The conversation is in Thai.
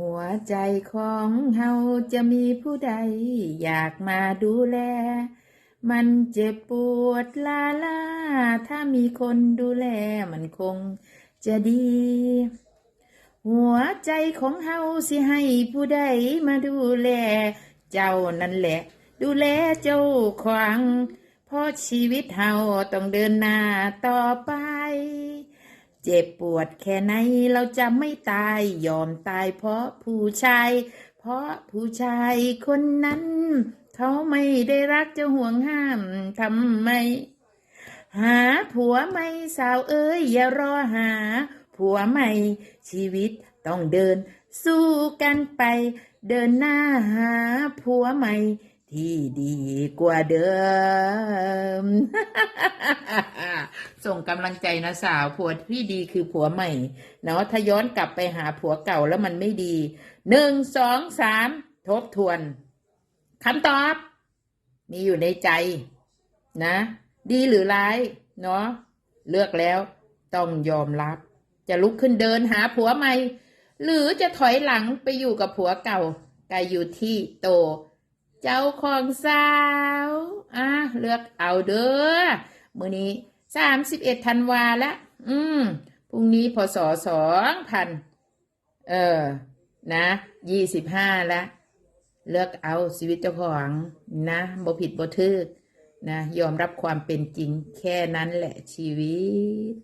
หัวใจของเฮาจะมีผู้ใด อยากมาดูแล มันเจ็บปวดลาลา ถ้ามีคนดูแลมันคงจะดี หัวใจของเฮาสิให้ผู้ใดมาดูแล เจ้านั่นแหละ ดูแลเจ้าขวางเพราะชีวิตเฮาต้องเดินหน้าต่อไป เจ็บปวดแค่ไหนเราจะไม่ตายยอมตายเพราะผู้ชาย เพราะผู้ชายคนนั้น เขาไม่ได้รักจะห่วงห้ามทำไม หาผัวไม่สาวเอ้ยอย่ารอหา ผัวใหม่ ชีวิตต้องเดิน สู้กันไป เดินหน้าหาผัวใหม่ ที่ดีกว่าเดิม ส่งกำลังใจนะสาวผัวที่ดีคือผัวใหม่เนาะถ้าย้อนกลับไปหาผัวเก่าแล้วมันไม่ดีหนึ่งสองสามทบทวนคำตอบ มีอยู่ในใจ นะ ดีหรือร้าย เนาะเลือกแล้วต้องยอมรับ จะลุกขึ้นเดินหาผัวใหม่ หรือจะถอยหลังไปอยู่กับผัวเก่าก็อยู่ที่โต เจ้าของสาวอะเลือกเอาเด้อมื้อนี้สามสิบเอ็ดธันวาละอืมพรุ่งนี้พศสองพันเออ นะยี่สิบห้าละเลือกเอาชีวิตเจ้าของนะบ่ผิดบ่ทึกนะ ยอมรับความเป็นจริงแค่นั้นแหละชีวิต